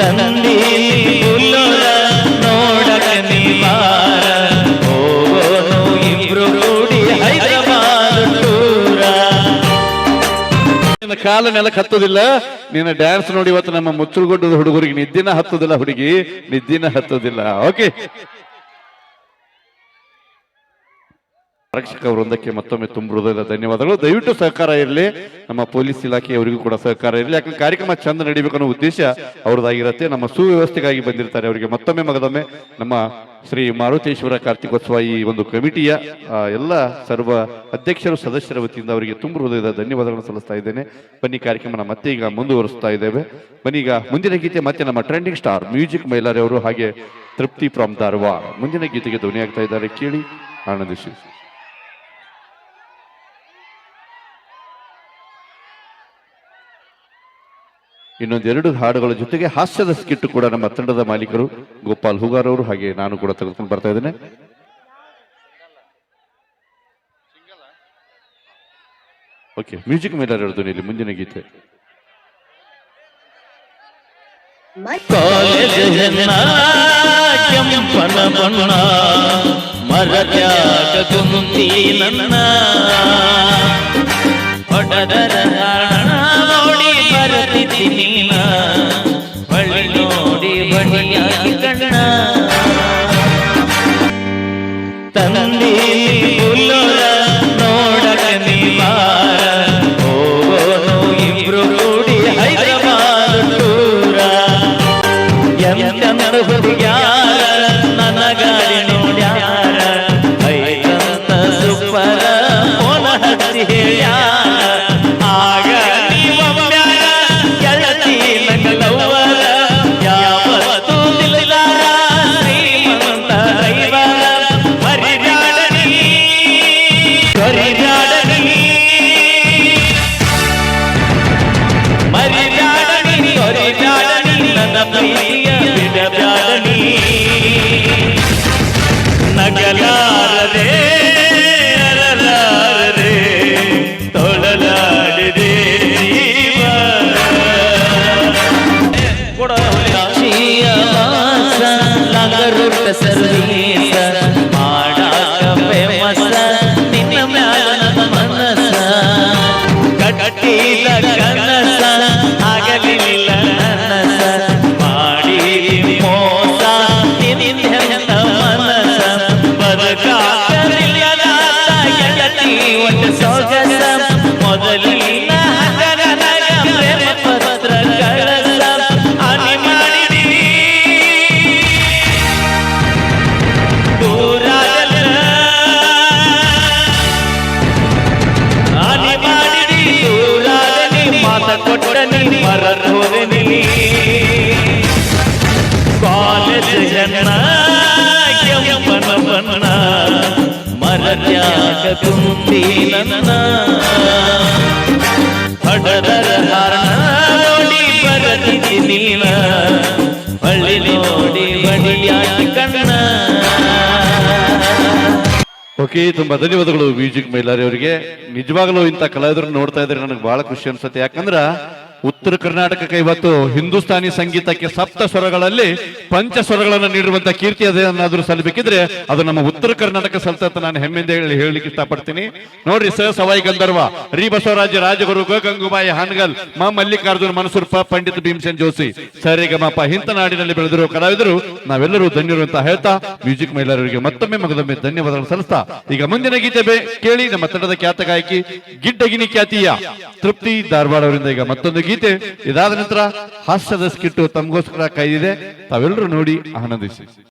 ತಂದಿ ನೋಡಕ ಇಬ್ರು ಕೂಡಿ ಹೈದರಾಬಾದ್ ನಿನ್ನ ಕಾಲ ನೆಲಕ್ಕೆ ಹತ್ತೋದಿಲ್ಲ. ನಿನ್ನ ಡ್ಯಾನ್ಸ್ ನೋಡಿ ಇವತ್ತು ನಮ್ಮ ಮುಚ್ಚುಗುಡ್ಡದ ಹುಡುಗರಿಗೆ ನಿದ್ದಿನ ಹತ್ತೋದಿಲ್ಲ ಹುಡುಗಿ. ನಿದ್ದಿನ ಹತ್ತೋದಿಲ್ಲ. ಓಕೆ ಆರಕ್ಷಕ ವೃಂದಕ್ಕೆ ಮತ್ತೊಮ್ಮೆ ತುಂಬ ಹೃದಯದ ಧನ್ಯವಾದಗಳು. ದಯವಿಟ್ಟು ಸಹಕಾರ ಇರಲಿ. ನಮ್ಮ ಪೊಲೀಸ್ ಇಲಾಖೆಯವರಿಗೂ ಕೂಡ ಸಹಕಾರ ಇರಲಿ. ಯಾಕಂದ್ರೆ ಕಾರ್ಯಕ್ರಮ ಚಂದ ನಡಿಬೇಕು ಅನ್ನೋ ಉದ್ದೇಶ ಅವ್ರದ್ದಾಗಿರುತ್ತೆ. ನಮ್ಮ ಸುವ್ಯವಸ್ಥೆಗಾಗಿ ಬಂದಿರ್ತಾರೆ ಅವರಿಗೆ ಮತ್ತೊಮ್ಮೆ ಮಗದೊಮ್ಮೆ ನಮ್ಮ ಶ್ರೀ ಮಾರುತೇಶ್ವರ ಕಾರ್ತಿಕೋತ್ಸವ ಈ ಒಂದು ಕಮಿಟಿಯ ಎಲ್ಲ ಸರ್ವ ಅಧ್ಯಕ್ಷರು, ಸದಸ್ಯರ ವತಿಯಿಂದ ಅವರಿಗೆ ತುಂಬ ಹೃದಯದ ಧನ್ಯವಾದಗಳನ್ನು ಸಲ್ಲಿಸ್ತಾ ಇದ್ದೇನೆ. ಬನ್ನಿ, ಕಾರ್ಯಕ್ರಮನ ಮತ್ತೆ ಈಗ ಮುಂದುವರಿಸ್ತಾ ಇದ್ದೇವೆ. ಬನ್ನಿ, ಈಗ ಮುಂದಿನ ಗೀತೆ ಮತ್ತೆ ನಮ್ಮ ಟ್ರೆಂಡಿಂಗ್ ಸ್ಟಾರ್ ಮ್ಯೂಸಿಕ್ ಮೈಲಾರಿ ಅವರು ಹಾಗೆ ತೃಪ್ತಿ ಫ್ರಮ್ ಧಾರವಾಡ. ಮುಂದಿನ ಗೀತೆಗೆ ಧ್ವನಿಯಾಗ್ತಾ ಇದ್ದಾರೆ. ಕೇಳಿ, ಆನಂದಿಸಿ. ಇನ್ನೊಂದೆರಡು ಹಾಡುಗಳ ಜೊತೆಗೆ ಹಾಸ್ಯದ ಸ್ಕಿಟ್ ಕೂಡ ನಮ್ಮ ತಂಡದ ಮಾಲೀಕರು ಗೋಪಾಲ್ ಹುಗಾರ್ ಅವರು ಹಾಗೆ ನಾನು ಕೂಡ ತೆಗೆದುಕೊಂಡು ಬರ್ತಾ ಇದ್ದೇನೆ. ಓಕೆ, ಮ್ಯೂಸಿಕ್ ಮೇಲೆ ಇಲ್ಲಿ ಮುಂದಿನ ಗೀತೆ. ಕೆಂಪನ ಬಣ್ಣ ಮರತ್ಯಾಗ ನೀನ, ಬಳ್ಳಿ ನೋಡಿ ಬಳಿಯಾಗಿ ಕಣ್ಣ. ತಂದಿ ಹುಲ್ಲುಳ ನೋಡಕ ನೀವಾರ ಹೋಗೋನು ಇಬ್ರು ಕೂಡಿ ಹೈದರಾಬಾದ್ ಟೂರ ಎಂತೆಂತ ಹುಡುಗ್ಯಾರ ನನ್ನ ಗಾಡಿ ನೋಡ್ಯಾರ. ಐದಂತ ಸುಪ್ಪರ ಹಚ್ಚಿ ಹೇಳ್ಯಾರ. तसल्ली ಮರತ್ಯಾಗ ತುಂಬಿ ನನ್ನ ಹಡದರ ಹಾರಣ ನೋಡಿ ಬರದಿ ನೀನ, ಹಳ್ಳಿ ನೋಡಿ ಬಡಿಯಾಗಿ ಕಣ್ಣ. ಓಕೆ, ತುಂಬಾ ಧನ್ಯವಾದಗಳು ಮ್ಯೂಸಿಕ್ ಮೈಲಾರಿ ಅವರಿಗೆ. ನಿಜವಾಗ್ಲೂ ಇಂಥ ಕಲಾವಿದರನ್ನ ನೋಡ್ತಾ ಇದ್ರೆ ನನಗೆ ಬಹಳ ಖುಷಿ ಅನ್ಸುತ್ತೆ. ಯಾಕಂದ್ರ ಉತ್ತರ ಕರ್ನಾಟಕಕ್ಕೆ ಇವತ್ತು ಹಿಂದೂಸ್ತಾನಿ ಸಂಗೀತಕ್ಕೆ ಸಪ್ತ ಸ್ವರಗಳಲ್ಲಿ ಪಂಚ ಸ್ವರಗಳನ್ನು ನೀಡುವಂತಹ ಕೀರ್ತಿ ಅದೇನಾದ್ರೂ ಸಲ್ಲಬೇಕಿದ್ರೆ ಅದು ನಮ್ಮ ಉತ್ತರ ಕರ್ನಾಟಕ ಸಲ್ತ ಅಂತ ನಾನು ಹೆಮ್ಮೆಯಿಂದ ಹೇಳಿ ಹೇಳಲಿಕ್ಕೆ ಇಷ್ಟಪಡ್ತೀನಿ. ನೋಡ್ರಿ ಸರ್ ಸವಾಯಿ ಗಂಧರ್ವ, ರೀ ಬಸವರಾಜ ರಾಜಗುರು ಗಂಗುಬಾಯಿ ಹಾನಗಲ್, ಮಾ ಮಲ್ಲಿಕಾರ್ಜುನ್, ಮನಸೂರ್ ಪ ಪಂಡಿತ್ ಭೀಮಸೇನ್ ಜೋಶಿ. ಸರಿಗಮಪ ಇಂಥ ನಾಡಿನಲ್ಲಿ ಬೆಳೆದಿರುವ ಕಲಾವಿದರು ನಾವೆಲ್ಲರೂ ಧನ್ಯರು ಅಂತ ಹೇಳ್ತಾ ಮ್ಯೂಸಿಕ್ ಮಹಿಳೆಯರಿಗೆ ಮತ್ತೊಮ್ಮೆ ಮಗದೊಮ್ಮೆ ಧನ್ಯವಾದಗಳು ಸಲ್ಲಿಸ್ತಾ. ಈಗ ಮುಂದಿನ ಗೀತೆ ಕೇಳಿ ನಮ್ಮ ತಂಡದ ಖ್ಯಾತ ಗಾಯಕಿ ಗಿಡ್ಡಗಿನಿ ಖ್ಯಾತಿಯ ತೃಪ್ತಿ ಧಾರವಾಡ ಅವರಿಂದ ಈಗ ಮತ್ತೊಂದು ಗೀತೆ ಇದಾದ ನಂತರ ಹಾಸ್ಯದ ಸ್ಕಿಟ್ಟು ತಮಗೋಸ್ಕರ ಕೈದಿದೆ ತಾವೆಲ್ಲರೂ ನೋಡಿ ಆನಂದಿಸಿ.